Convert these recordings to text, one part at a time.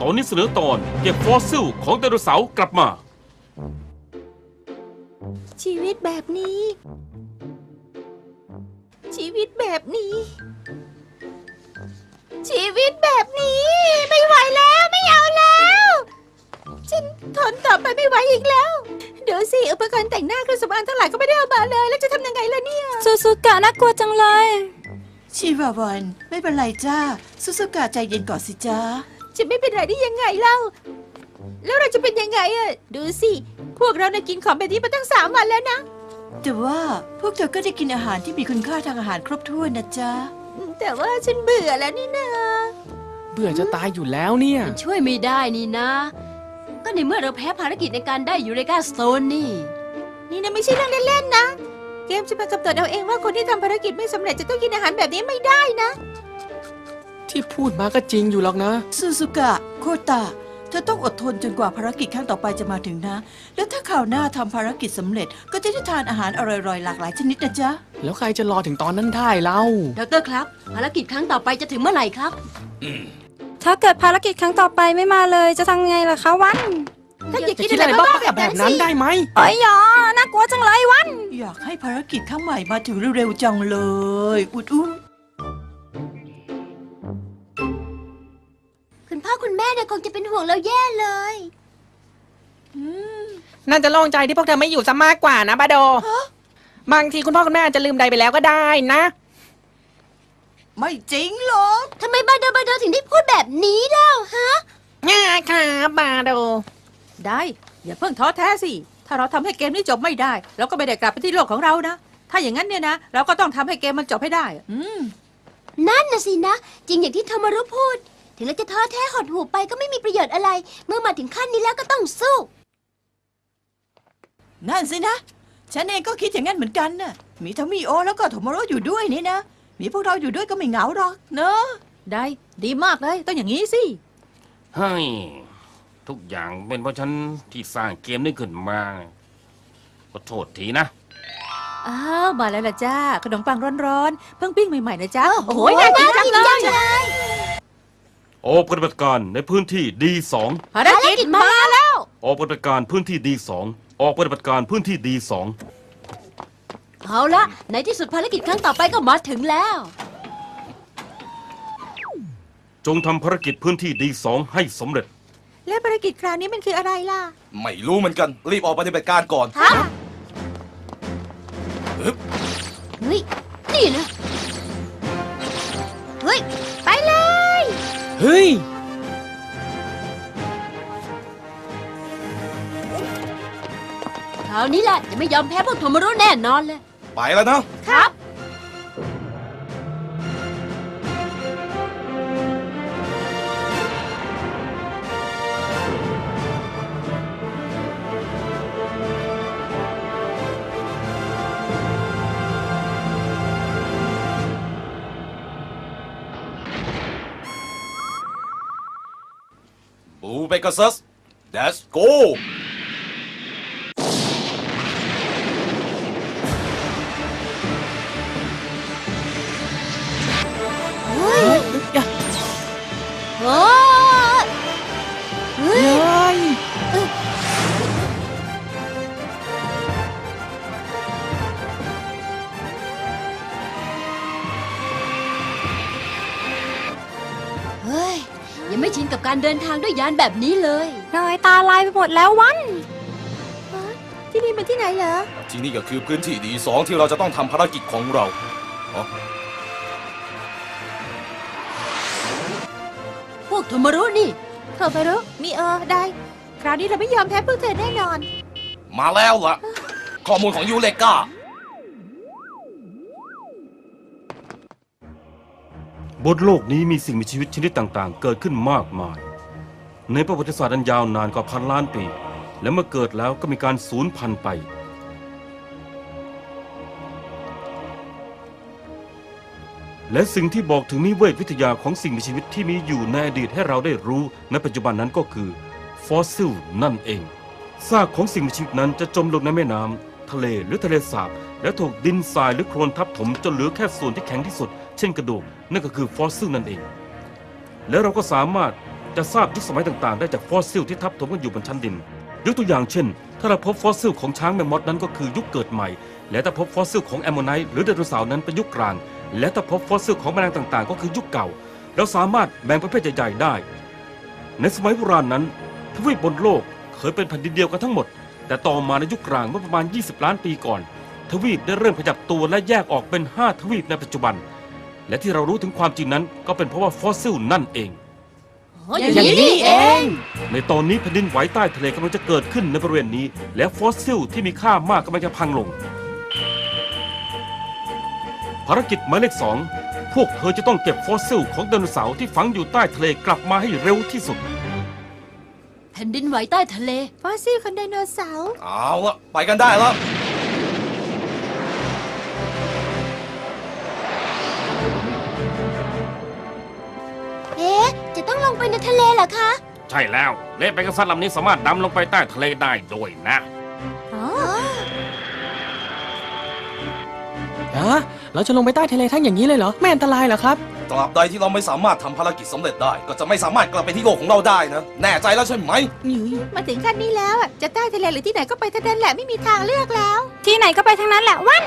ตอนนี้เสนอตอนเก็บฟอสซิลของไดโนเสาร์กลับมา ชีวิตแบบนี้ ชีวิตแบบนี้ ชีวิตแบบนี้ ไม่ไหวแล้วไม่เอาแล้ว ฉันทนต่อไปไม่ไหวอีกแล้วเดี๋ยวสิอุปกรณ์แต่งหน้าเครื่องสำอางทั้งหลายก็ไม่ได้เอามาเลย แล้วจะทำยังไงล่ะเนี่ย ซูซูกะน่ากลัวจังเลย ชีวาวันไม่เป็นไรจ้าสุสุกะใจเย็นก่อนสิจ้า จะไม่เป็นไรได้ยังไงเล่า แล้วเราจะเป็นยังไงอะดูสิ พวกเราน่ะกินของแบบนี้มาตั้งสามวันแล้วนะ แต่ว่าพวกเธอก็ได้กินอาหารที่มีคุณค่าทางอาหารครบถ้วนนะจ๊ะ แต่ว่าฉันเบื่อแล้วนี่นาเบื่อจะตายอยู่แล้วเนี่ย ช่วยไม่ได้นี่นะ ก็ในเมื่อเราแพ้ภารกิจในการได้ยูเรกาสโตนนี่ นี่นะไม่ใช่เรื่องเล่นๆนะ เกมจะมากำหนดเอาเองว่าคนที่ทำภารกิจไม่สำเร็จจะต้องกินอาหารแบบนี้ไม่ได้นะ ที่พูดมาก็จริงอยู่หรอกนะสุสุกะ โคตะ เธอต้องอดทนจนกว่าภารกิจครั้งต่อไปจะมาถึงนะ แล้วถ้าข่าวหน้าทำภารกิจสำเร็จ ก็จะได้ทานอาหารอร่อยๆ หลากหลายชนิดนะจ๊ะแล้วใครจะรอถึงตอนนั้นได้เล่าดรครับ ภารกิจครั้งต่อไปจะถึงเมื่อไหร่ครับ ถ้าเกิดภารกิจครั้งต่อไปไม่มาเลยจะทำไงล่ะคะวัน ถ้าอยากจะกินคิดอะอะไรไรบ้าบ้าๆๆแบบนั้นได้ไหม เอ้ยหยอน่ากลัวจังเลยวัน อยากให้ภารกิจครั้งใหม่มาถึงเร็วๆจังเลย อุดอุ้ม คุณพ่อคุณแม่เนี่ยคงจะเป็นห่วงเราแย่เลยน่าจะโล่งใจที่พวกเธอไม่อยู่ซะมากกว่านะบาโดบางทีคุณพ่อคุณแม่อาจจะลืมใดไปแล้วก็ได้นะ ไม่จริงหรอกทำไมบาเดอร์บาเดอร์ถึงได้พูดแบบนี้เล่าฮะ ง่ายค่ะบาโด ได้ อย่าเพิ่งท้อแท้สิ ถ้าเราทำให้เกมนี้จบไม่ได้ เราก็ไม่ได้กลับไปที่โลกของเรานะ ถ้าอย่างนั้นเนี่ยนะ เราก็ต้องทำให้เกมมันจบให้ได้ อืม นั่นน่ะสินะ จริงอย่างที่โทมารุพูด ถึงเราจะท้อแท้หดหูไปก็ไม่มีประโยชน์อะไร เมื่อมาถึงขั้นนี้แล้วก็ต้องสู้ นั่นสินะ ฉันเองก็คิดอย่างนั้นเหมือนกันน่ะ มีทั้งมีโอแล้วก็โทโมโรอยู่ด้วยนี่นะ มีพวกเราอยู่ด้วยก็ไม่เหงาหรอกเนอะได้ ดีมากเลย ต้องอย่างนี้สิ ให้ทุกอย่างเป็นเพราะฉันที่สร้างเกมนี้ขึ้นมาขอโทษทีนะ อ้าว มาแล้วล่ะจ้า ขนมปังร้อนๆ เพิ่งปิ้งใหม่ๆนะจ้าโอ้โอ้โหโหน่ากินจังน่ากินจังเลเลยย ออกปฏิบัติการในพื้นที่ D2 ภารกิจมาแล้ว ออกปฏิบัติการพื้นที่ D2 ออกปฏิบัติการพื้นที่ D2 เอาละในที่สุดภารกิจครั้งต่อไปก็มาถึงแล้ว จงทำภารกิจพื้นที่ D2 ให้สำเร็จ และภารกิจคราวนี้มันคืออะไรล่ะ ไม่รู้เหมือนกัน รีบออกปฏิบัติการก่อนฮะฮึบเฮ้ยนี่นะ เฮ้ย ไปเลย เฮ้ย คราวนี้แหละจะไม่ยอมแพ้พวกโทมารุแน่นอนเลย ไปแล้วนะครั บบูเกับการเดินทางด้วยยานแบบนี้เลยหน่อยตาลายไปหมดแล้ววัน ที่นี่มันที่ไหนเหรอ ที่นี่ก็คือพื้นที่ดีสองที่เราจะต้องทำภารกิจของเราอ๋อพวกโทมารุนี่ เธอไปรู้มีเออได้ คราวนี้เราไม่ยอมแพ้พวกเธอแน่นอน มาแล้วล่ะ ข้อมูลของยูเลกาบนโลกนี้มีสิ่งมีชีวิตชนิดต่างๆ เกิดขึ้นมากมาย ในประวัติศาสตร์อันยาวนานกว่าพันล้านปี และเมื่อเกิดแล้วก็มีการสูญพันธุ์ไป และสิ่งที่บอกถึงนิเวศวิทยาของสิ่งมีชีวิตที่มีอยู่ในอดีตให้เราได้รู้ในปัจจุบันนั้นก็คือ ฟอสซิลนั่นเองซากของสิ่งมีชีวิตนั้นจะจมลงในแม่น้ำทะเลหรือทะเลสาบ และถูกดินทรายหรือโคลนทับถมจนเหลือแค่ส่วนที่แข็งที่สุด เช่นกระดูกนั่นก็คือฟอสซิลนั่นเอง และเราก็สามารถ จะทราบยุคสมัยต่างๆ ได้จากฟอสซิลที่ทับถมกันอยู่บนชั้นดิน ยกตัวอย่างเช่น ถ้าเราพบฟอสซิลของช้างแมมมอธนั้นก็คือยุคเกิดใหม่ และถ้าพบฟอสซิลของแอมโมไนต์หรือไดโนเสาร์นั้นเป็นยุคกลาง และถ้าพบฟอสซิลของแมลงต่างๆ ก็คือยุคเก่า เราสามารถแบ่งประเภทใหญ่ๆได้ ในสมัยโบราณนั้นทวีปบนโลกเคยเป็นแผ่นดินเดียวกันทั้งหมด แต่ต่อมาในยุคกลางเมื่อประมาณ 20 ล้านปีก่อน ทวีปได้เริ่มขยับตัวและแยกออกเป็น 5 ทวีปในปัจจุบัน และที่เรารู้ถึงความจริงนั้นก็เป็นเพราะว่าฟอสซิลนั่นเอง อย่างนี้นี่เอง ในตอนนี้แผ่นดินไหวใต้ทะเลกำลังจะเกิดขึ้นในบริเวณนี้ และฟอสซิลที่มีค่ามากกำลังจะพังลง ภารกิจหมายเลขสองพวกเธอจะต้องเก็บฟอสซิลของไดโนเสาร์ที่ฝังอยู่ใต้ทะเลกลับมาให้เร็วที่สุด แผ่นดินไหวใต้ทะเล ฟอสซิลของไดโนเสาร์เอาละไปกันได้แล้วเในทะเลเหรอคะ ใช่แล้วเลสเปกัสซัสลำนี้สามารถดำลงไปใต้ทะเลได้ด้วยนะ อ๋อ ฮะเราจะลงไปใต้ทะเลทั้งอย่างนี้เลยเหรอ ไม่อันตรายเหรอครับ ตราบใดที่เราไม่สามารถทำภารกิจสำเร็จได้ ก็จะไม่สามารถกลับไปที่โลกของเราได้นะ แน่ใจแล้วใช่ไหม มาถึงขั้นนี้แล้วอะจะใต้ทะเลหรือที่ไหนก็ไปเท่านั้นแหละไม่มีทางเลือกแล้ว ที่ไหนก็ไปทั้งนั้นแหละวัน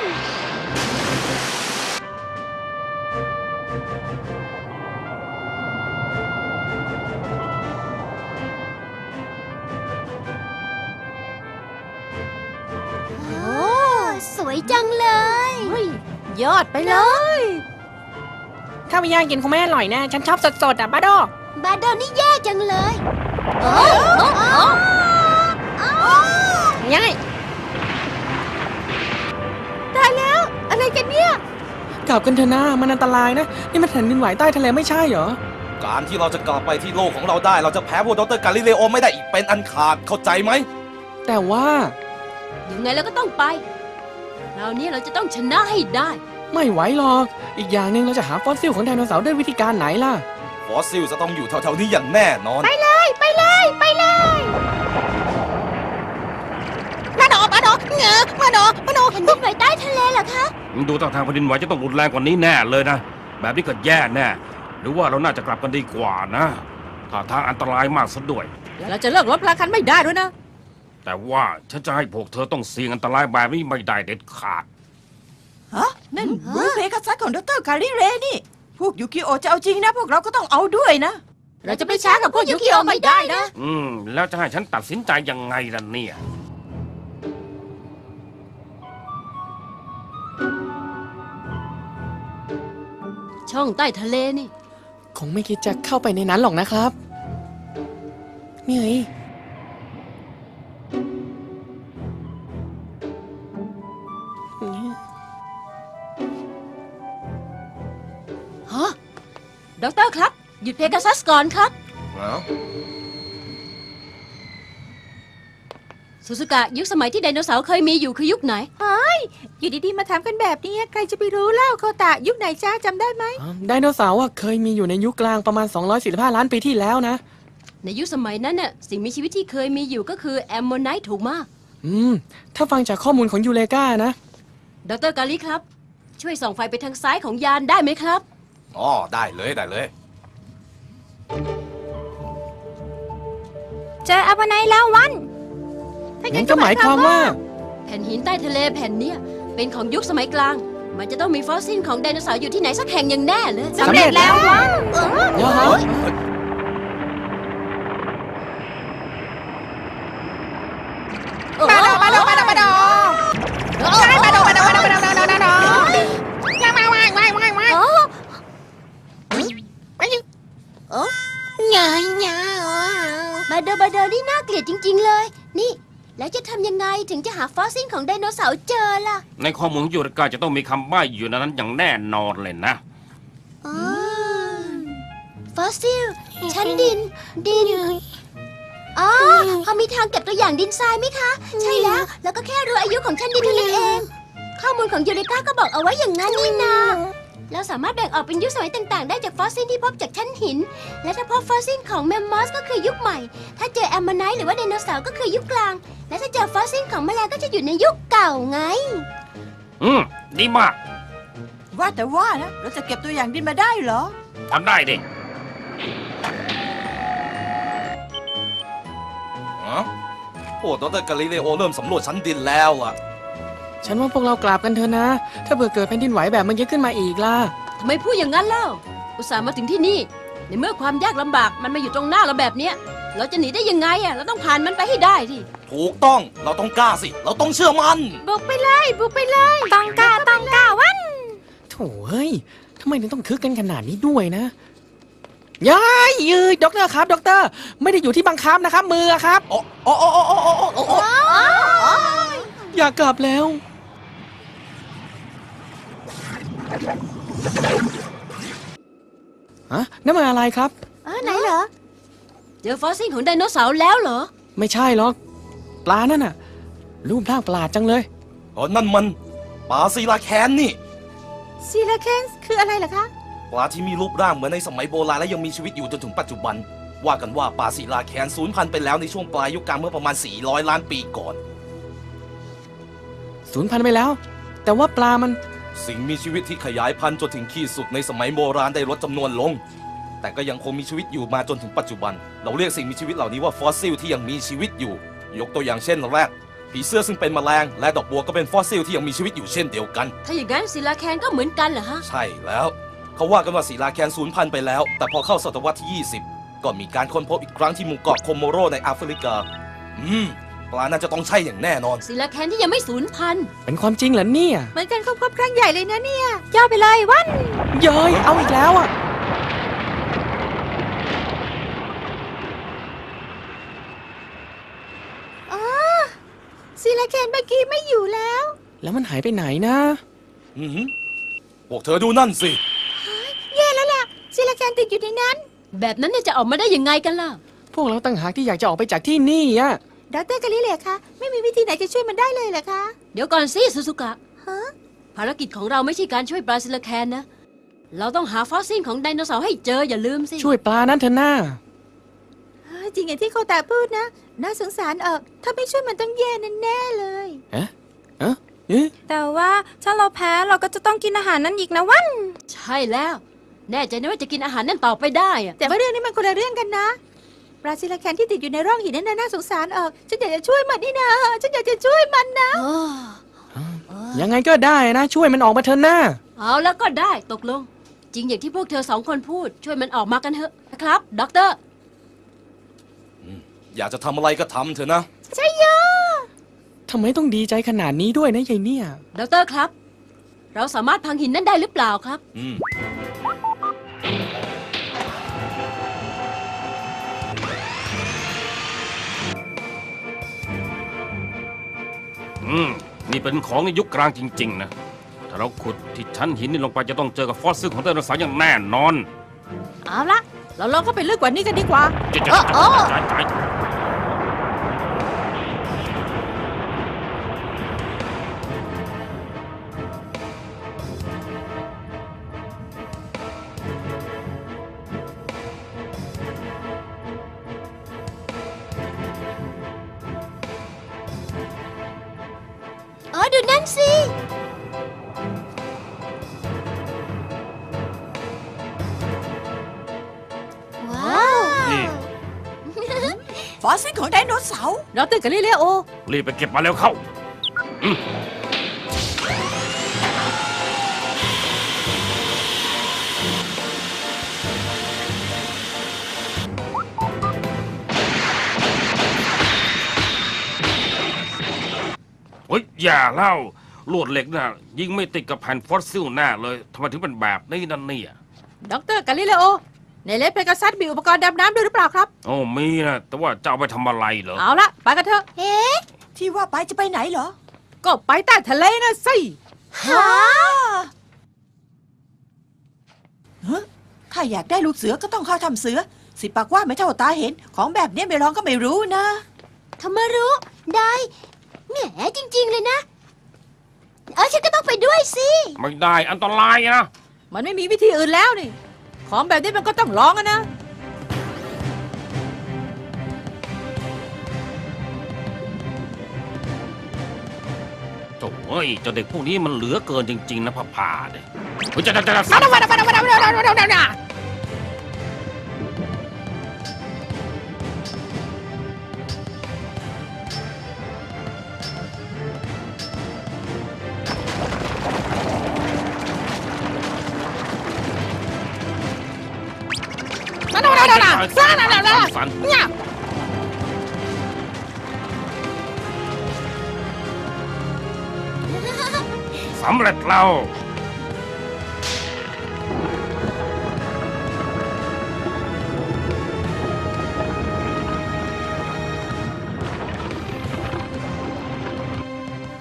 จังเลยยอดไปเลยถ้าไม่ย่างกินคงไม่อร่อยแน่ฉันชอบสดๆอะบาโดบาโดนี่แย่จังเลยโอ้โอ้โอ้ง่ายตายแล้ว อะไรกันเนี่ย กลับกันเถอะนะมันอันตรายนะ นี่มันแผ่นดินไหวใต้ทะเลไม่ใช่เหรอ การที่เราจะกลับไปที่โลกของเราได้ เราจะแพ้พวกดรกาลิเลโอไม่ได้อีกเป็นอันขาดเข้าใจไหม แต่ว่า ยังไงเราก็ต้องไป คราวนี้เราจะต้องชนะให้ได้ ไม่ไหวหรอก อีกอย่างหนึ่งเราจะหาฟอสซิลของไดโนเสาร์ด้วยวิธีการไหนล่ะ ฟอสซิลจะต้องอยู่แถวๆนี้อย่างแน่นอน ไปเลย ไปเลย ไปเลยมาโดมาโดเงอมาโดมาโดแผ่นดินไหวใต้ทะเลเหรอคะดูท่าทางแผ่นดินไหวจะต้องรุนแรงกว่านี้แน่เลยนะ แบบนี้ก็แย่แน่ หรือว่าเราน่าจะกลับกันดีกว่านะท่าทางอันตรายมากซะด้วย เราจะเลิกรบพลาคันไม่ได้ด้วยนะ แต่ว่าฉันจะให้พวกเธอต้องเสี่ยงอันตรายแบบนี้ไม่ได้เด็ดขาด ฮะนั่นรูปเพกัสซัสของดรกาลิเรนี่ พวกยูกิโอจะเอาจริงนะ พวกเราก็ต้องเอาด้วยนะ เราจะไปช้ากับพวกยุกิโอไม่ได้นะ อืม แล้วจะให้ฉันตัดสินใจยังไงล่ะเนี่ย ช่องใต้ทะเลนี่ คงไม่คิดจะเข้าไปในนั้นหรอกนะครับ นี่ไง ด็อกเตอร์ครับ หยุดเพกาซัสก่อนครับสุสกะยุคสมัยที่ไดโนเสาร์เคยมีอยู่คือยุคไหน อยู่ดีๆ มาถามกันแบบนี้ใครจะไปรู้เล่าโคตะยุคไหนจ้าจำได้ไหม ไดโนเสาร์อะเคยมีอยู่ในยุคกลางประมาณ 245 ล้านปีที่แล้วนะ ในยุคสมัยนั้นน่ะสิ่งมีชีวิตที่เคยมีอยู่ก็คือแอมโมไนต์ถูกมากอืม ถ้าฟังจากข้อมูลของยูเลกานะดรกาลิครับ ช่วยส่องไฟไปทางซ้ายของยานได้ไหมครับ อ๋อได้เลยได้เลย เจออัปไนแล้ววันงั้นก็หมายความว่า แผ่นหินใต้ทะเลแผ่นเนี้ยเป็นของยุคสมัยกลาง มันจะต้องมีฟอสซิลของไดโนเสาร์อยู่ที่ไหนสักแห่งอย่างแน่เลย สำเร็จแล้ววันเดี๋ยวฮะาฟอสซิลของไดโนเสาร์เจอล่ะ ในข้อมูลของยูรกาจะต้องมีคำใบ้อยู่ในนั้นอย่างแน่นอนเลยนะ อ๋อฟอสซิล ชั้นดิน ดิน อ๋อเขามีทางเก็บตัวอย่างดินทรายไหมคะ ใช่แล้ว แล้วก็แค่รู้อายุของชั้นดินเท่านั้นเอง ข้อมูลของยูเรกาก็บอกเอาไว้อย่างนั้นนี่นา เราสามารถแบ่งออกเป็นยุคสมัยต่างๆ ได้จากฟอสซิลที่พบจากชั้นหิน และถ้าพบฟอสซิลของแมมมอสก็คือยุคใหม่ ถ้าเจอแอมมาไนท์หรือว่าไดโนเสาร์ก็คือยุคกลาง และถ้าเจอฟอสซิลของแมลงก็จะอยู่ในยุคเก่าไง อืมดีมากว่าแต่ว่านะเราจะเก็บตัวอย่างดินมาได้เหรอ ทำได้ดิฮะพวกดรกาลิเลโอเริ่มสำรวจชั้นดินแล้วอะ ฉันว่าพวกเรากราบกันเถอะนะ ถ้าเผื่อเกิดแผ่นดินไหวแบบเมื่อกี้ขึ้นมาอีกล่ะ ทำไมพูดอย่างนั้นเล่า อุตส่าห์มาถึงที่นี่ ในเมื่อความยากลำบากมันมาอยู่ตรงหน้าเราแบบเนี้ย เราจะหนีได้ยังไงอะ เราต้องผ่านมันไปให้ได้ดิ ถูกต้องเราต้องกล้าสิ เราต้องเชื่อมัน บุกไปเลย บุกไปเลย ต้องกล้าต้องกล้าวัน โถ่เฮ้ยทำไมถึงต้องคึกกันขนาดนี้ด้วยนะยายยืยด็อกเตอร์ครับด็อกเตอร์ ไม่ได้อยู่ที่บังคับนะครับ มืออะครับอ๋ออ๋ออ๋ออ๋ออ๋ออ๋ออยากกลับแล้ว ฮะนั่นมันอะไรครับ เออไหนเหรอ เจอฟอสซิลของไดโนเสาร์แล้วเหรอ ไม่ใช่หรอก ปลานั่นน่ะ รูปร่างประหลาดจังเลย อ๋อนั่นมันปลาซีลาแคนนี่ ซีลาเคนส์คืออะไรเหรอคะ ปลาที่มีรูปร่างเหมือนในสมัยโบราณและยังมีชีวิตอยู่จนถึงปัจจุบัน ว่ากันว่าปลาศิลาแคนสูญพันธุ์ไปแล้วในช่วงปลายยุคกลางเมื่อประมาณ 400 ล้านปีก่อน สูญพันธุ์ไปแล้ว แต่ว่าปลามัน สิ่งมีชีวิตที่ขยายพันธุ์จนถึงขีดสุดในสมัยโบราณได้ลดจำนวนลง แต่ก็ยังคงมีชีวิตอยู่มาจนถึงปัจจุบัน เราเรียกสิ่งมีชีวิตเหล่านี้ว่าฟอสซิลที่ยังมีชีวิตอยู่ ยกตัวอย่างเช่นแรดผีเสื้อซึ่งเป็นแมลง และดอกบัวก็เป็นฟอสซิลที่ยังมีชีวิตอยู่เช่นเดียวกัน ถ้าอย่างนั้นศิลาแคนก็เหมือนกันเหรอฮะ ใช่แล้ว เขาว่ากันว่าศิลาแคนสูญพันธุ์ไปแล้ว แต่พอเข้าศตวรรษที่ 20 ก็มีการค้นพบอีกครั้งที่หมู่เกาะโคโมโรในแอฟริกา อืม ปลาน่าจะต้องใช่อย่างแน่นอน ศิลาแคนที่ยังไม่สูญพันธุ์เป็นความจริงเหรอเนี่ยเหมือนกันเขาพบครั้งใหญ่เลยนะเนี่ยย่อไปเลยวัน เย้ยเอาอีกแล้วอะอ๋อซีลาเคนเมื่อกี้ไม่อยู่แล้ว แล้วมันหายไปไหนนะ อือหือพวกเธอดูนั่นสิ แย่แล้วล่ะซีลาเคนติดอยู่ในนั้น แบบนั้นเนี่ยจะออกมาได้ยังไงกันล่ะ พวกเราตั้งหากที่อยากจะออกไปจากที่นี่อะ ดรกาลิเลคะไม่มีวิธีไหนจะช่วยมันได้เลยเหรอคะเดี๋ยวก่อนสิซูซูกะ ฮะภารกิจของเราไม่ใช่การช่วยปลาศิลาแคนนะ เราต้องหาฟอสซิลของไดโนเสาร์ให้เจออย่าลืมสิ ช่วยปลานั้นเถอะหน้า เฮ้ยจริงอย่างที่โคตาพูดนะ น่าสงสารเออถ้าไม่ช่วยมันต้องแย่แน่ๆเลย เอ๊ะเอ๊ะเอ๊ะแต่ว่าถ้าเราแพ้เราก็จะต้องกินอาหารนั่นอีกนะวัน ใช่แล้ว แน่ใจนะว่าจะกินอาหารนั่นต่อไปได้อะแต่ว่าเรื่องนี้มันคนละเรื่องกันนะ ปลาซิลาแคนที่ติดอยู่ในร่องหินนั่นนะน่าสงสารเออฉันอยากจะช่วยมันนี่นะฉันอยากจะช่วยมันนะยังไงก็ได้นะ ช่วยมันออกมาเถอะหน้า เอาแล้วก็ได้ตกลง จริงอย่างที่พวกเธอสองคนพูด ช่วยมันออกมากันเถอะนะครับด็อกเตอร์อยากจะทำอะไรก็ทำเถอะนะ ใช่โยทำไมต้องดีใจขนาดนี้ด้วยนะยายเนี่ยด็อกเตอร์ครับ เราสามารถพังหินนั่นได้หรือเปล่าครับ อืม อืม นี่เป็นของในยุคกลางจริง ๆ นะ ถ้าเราขุดที่ชั้นหินนี่ลงไปจะต้องเจอกับฟอสซิลของไดโนเสาร์อย่างแน่นอน เอาละเราลองเข้าไปลึกกว่านี้กันดีกว่า จะจะเออเออจ่ายจ่า อสซิลของไดโนเสาร์ดรกาลิเลโอ รีบไปเก็บมาแล้วเข้าโอ้ยอย่าเล่าลวดเหล็กน่ะ ยิงไม่ติดกับแผ่นฟอสซิลแน่เลยทำไมถึงเป็นแบบนี้นั่นเนี่ยดรกาลิเลโอ ในเล็บเพกาซัสมีอุปกรณ์ดำน้ำด้วยหรือเปล่าครับ โอ้มีนะแต่ว่าจะเอาไปทำอะไรเหรอเอาละไปกันเถอะเอ๊ะที่ว่าไปจะไปไหนเหรอ ก็ไปใต้ทะเลนะสิหาฮะถ้าอยากได้ลูกเสือก็ต้องเข้าทำเสือ สิปากว่าไม่เท่าตาเห็น ของแบบนี้ไม่ลองก็ไม่รู้นะทามารุได้แหมจริง ๆ เลยนะ เออฉันก็ต้องไปด้วยสิ ไม่ได้อันตรายนะ มันไม่มีวิธีอื่นแล้วนี่ ของแบบนี้มันก็ต้องลองอะนะโถ่เอ้ยเจ้าเด็กพวกนี้มันเหลือเกินจริง ๆ นะพ่อผ่าเด็กเฮ้ยจะจะจะจะ เร็จแล้ว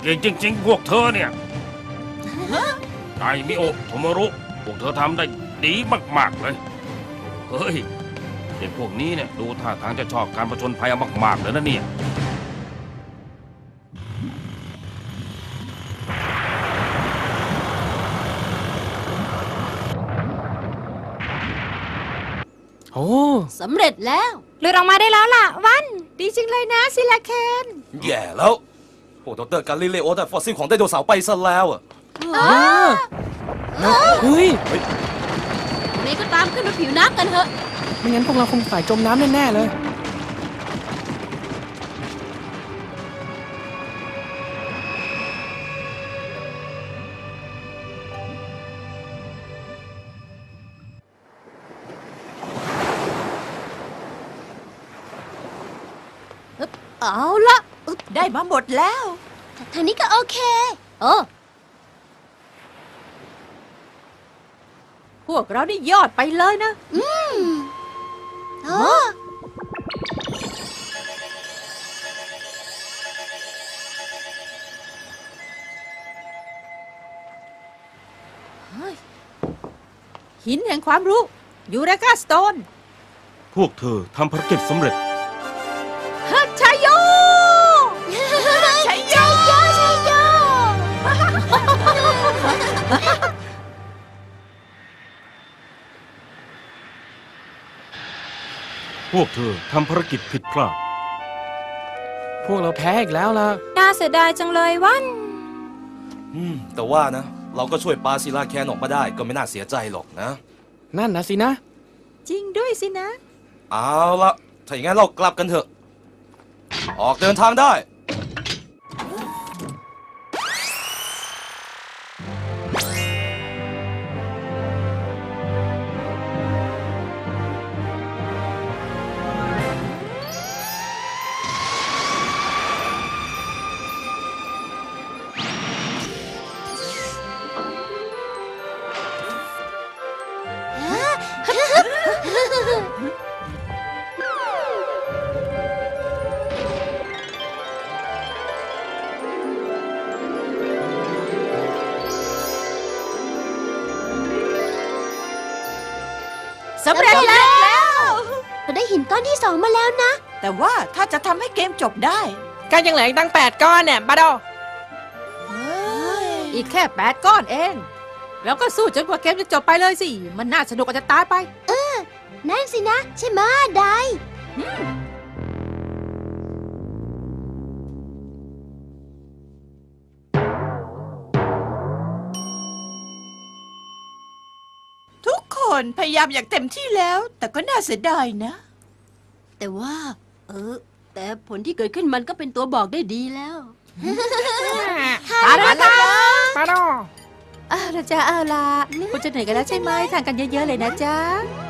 เก่งจริงๆ พวกเธอเนี่ยไอมิโอะโทโมรุ พวกเธอทำได้ดีมากๆเลย เฮ้ย เด็กพวกนี้เนี่ย ดูท่าทางจะชอบการประชนภัยมากๆเลยนะเนี่ย โอ้ สำเร็จแล้วหลุดออกมาได้แล้วล่ะ วัน ดีจริงเลยนะซิลาเคนแย่แล้วพวกดรกาลิเลโอได้ฟอสซิลของไดโนเสาร์ไปซะแล้วอะเฮ้ยยังไงก็ตามขึ้นมาผิวน้ำกันเถอะ ไม่งั้นพวกเราคงฝ่ายจมน้ำแน่ ๆ เลย มาหมดแล้ว ทางนี้ก็โอเคเออพวกเรานี่ยอดไปเลยนะ อืมโอ้หินแห่งความรู้ ยูเรกาสโตน พวกเธอทำภารกิจสำเร็จ พวกเธอทำภารกิจผิดพลาด พวกเราแพ้อีกแล้วล่ะ น่าเสียดายจังเลยวัน อืม แต่ว่านะ เราก็ช่วยปาซิลาแคนออกมาได้ก็ไม่น่าเสียใจหรอกนะ นั่นนะสินะ จริงด้วยสินะ เอาละถ้าอย่างนั้นเรากลับกันเถอะ ออกเดินทางได้ ที่สองมาแล้วนะ แต่ว่าถ้าจะทำให้เกมจบได้ก็ยังเหลืออีกตั้งแปดก้อนเนี่ยบาดออีกแค่แปดก้อนเอง แล้วก็สู้จนกว่าเกมจะจบไปเลยสิ มันน่าสนุกอาจจะตายไปนั่นสินะ ใช่ไหมะไดทุกคนพยายามอย่างเต็มที่แล้ว แต่ก็น่าเสียดายนะ แต่ว่า เออ แต่ผลที่เกิดขึ้นมันก็เป็นตัวบอกได้ดีแล้วเอาละจ้าบาดอเอาละจ้าเอาละคุณจะเหนื่อยกันแล้วใช่ไหมทานกันเยอะๆเลยนะจ๊ะอ